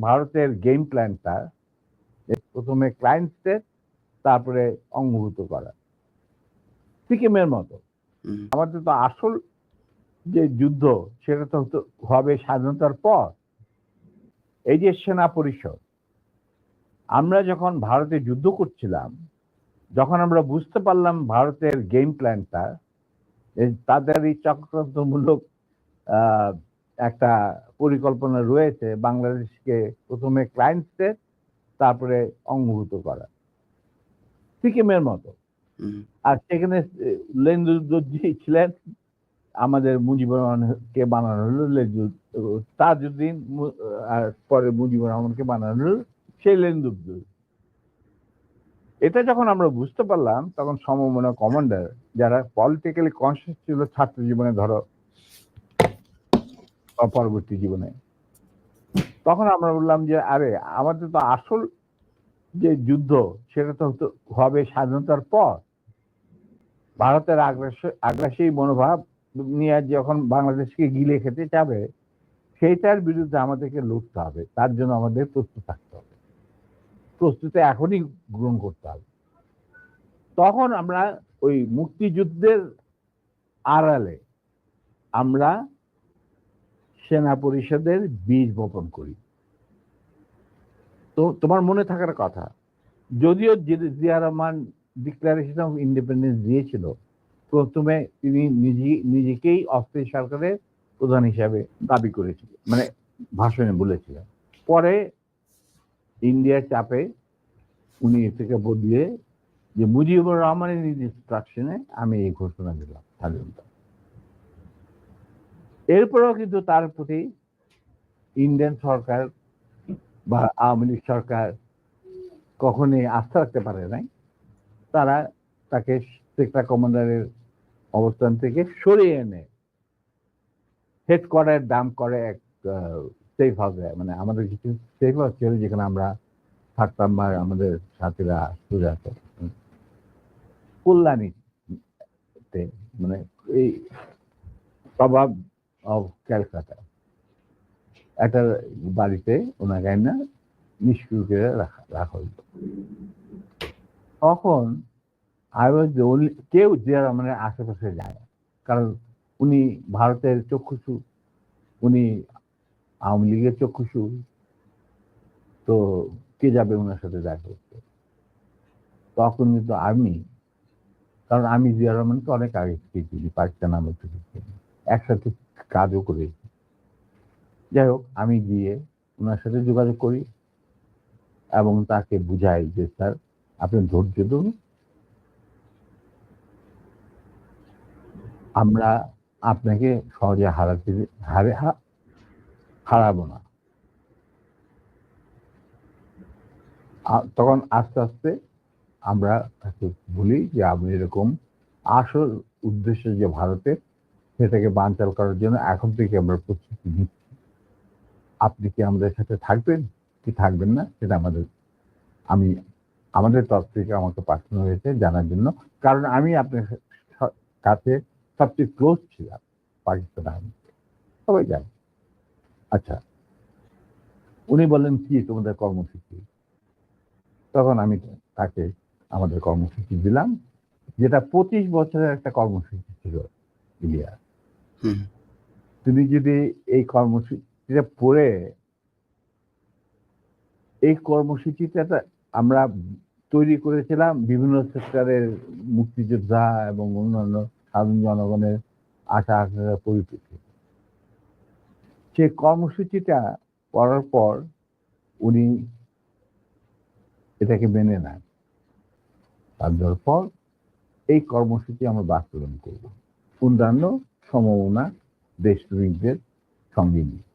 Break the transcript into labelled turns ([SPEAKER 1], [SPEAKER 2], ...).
[SPEAKER 1] ভারতের গেম প্ল্যানটা প্রথমে ক্লায়েন্ট তারপরে অঙ্গভূত করা। সিকিমের মতো। আমাদের তো আসল যে যুদ্ধ সেটা তো হবে স্বাধীনতার পর। এই যে সেনা পরিষদ আমরা যখন ভারতে যুদ্ধ করছিলাম যখন আমরা বুঝতে পারলাম ভারতের গেম প্ল্যানটা তাদের এই চক্রান্তমূলক আহ, একটা পরিকল্পনা রয়েছে বাংলাদেশকে প্রথমে ক্লায়েন্ট স্টেট তারপরে অঙ্গভূত করা। সিকিমের মতো। আর সেখানে লেন্দুদ্দোজি ছিলেন আমাদের মুজিবুর রহমানকে বানানো হলো তাজউদ্দিন আর পরে মুজিবুর রহমানকে বানানো হলো সেই লেন্দুদ্দোজ এটা যখন আমরা বুঝতে পারলাম তখন সমমনা কমান্ডার যারা পলিটিক্যালি কনসিয়াস ছিল ছাত্র জীবনে ধরো পরবর্তী জীবনে। তখন আমরা বললাম যে, আরে, আমাদের তো আসল যে যুদ্ধ, সেটা তো হবে স্বাধীনতার পর। ভারতের আগ্রাসী আগ্রাসী মনোভাব নিয়ে যখন বাংলাদেশকে গিলে খেতে যাবে, সেইটার বিরুদ্ধে আমাদেরকে লড়তে হবে। তার জন্য আমাদের প্রস্তুত থাকতে হবে। প্রস্তুতি এখনই গ্রহণ করতে হবে। তখন আমরা ওই মুক্তিযুদ্ধের আড়ালে আমরা সেনা পরিষদের বীজ বপন করি। তো তোমার মনে থাকার কথা, যদিও Zia Rahman declaration of independence দিয়েছিল, প্রথমে তিনি নিজে, নিজেকেই অস্থায়ী সরকারের প্রধান হিসাবে দাবি করেছিল মানে ভাষণে বলেছিলেন। পরে ইন্ডিয়ার চাপে উনি থেকে বদলিয়ে যে মুজিবুর রহমানের ইনস্ট্রাকশনে আমি এই ঘোষণা দিলাম, স্বাধীনতা। এরপরেও কিন্তু তার প্রতি ইন্ডিয়ান সরকার বা আওয়ামী লীগ সরকার কখনোই আস্থা রাখতে পারে নাই। তারা তাকে সেক্টর কমান্ডারের অবস্থান থেকে সরিয়ে এনে হেডকোয়ার্টার দাম করে এক সেফ হাউসে মানে আমাদের কিছু সেফ হাউস ছিল যেখানে আমরা থাকতাম বা আমাদের সাথীরা সুজাত কল্যাণীতে মানে এই প্রভাব অফ ক্যালকাটা একটা বাড়িতে ওনাকে না নিষ্ক্রিয় করে রাখা রাখা হইতো তখন আই ওয়াজ কেউ যে মানে আশেপাশে যায়। কারণ উনি ভারতের চক্ষুষু উনি আওয়ামী লীগের চক্ষুষু তো কে যাবে ওনার সাথে দেখা করতে তখন কিন্তু আমি, কারণ আমি জিয়া রহমানকে অনেক আগে চিনি, পাকিস্তান আমল থেকে। একসাথে কাজও করেছি যাই হোক, আমি গিয়ে ওনার সাথে যোগাযোগ করি এবং তাকে বুঝাই যে, স্যার, আপনি ধৈর্য ধরুন। আমরা আপনাকে সহজে হারাতে হারে হারাবো না। তখন আস্তে আস্তে আমরা তাকে বলি যে, আপনি এরকম আসল উদ্দেশ্য যে ভারতের সেটাকে বানচাল করার জন্য এখন থেকে আমরা প্রস্তুতি নিচ্ছি। আপনি কি আমাদের সাথে থাকবেন? কি থাকবেন না? সেটা আমাদের আমি আমাদের তরফ থেকে আমাকে পাঠানো হয়েছে জানার জন্য। কারণ আমি আপনার কাছে সবচেয়ে ক্লোজ ছিলাম পাকিস্তান আর্মি। সবাই জানে। আচ্ছা উনি বললেন কি তোমাদের কর্মসূচি? তখন আমি তাকে আমাদের কর্মসূচি দিলাম যেটা পঁচিশ বছরের একটা কর্মসূচি ছিল
[SPEAKER 2] হুম,
[SPEAKER 1] তুমি যদি এই কর্মসূচিটা পড়ে, এই কর্মসূচিটা আমরা তৈরি করেছিলাম বিভিন্ন সেক্টরের মুক্তিযোদ্ধা এবং অন্যান্য সাধারণ জনগণের আশা আকাঙ্ক্ষার পরিপ্রেক্ষিতে। সেই কর্মসূচিটা পড়ার পর উনি এটাকে মেনে নেন। তার পর এই কর্মসূচি আমরা বাস্তবায়ন করব। অন্যান্য সমমনা দেশপ্রেমিকদের সঙ্গে নিয়ে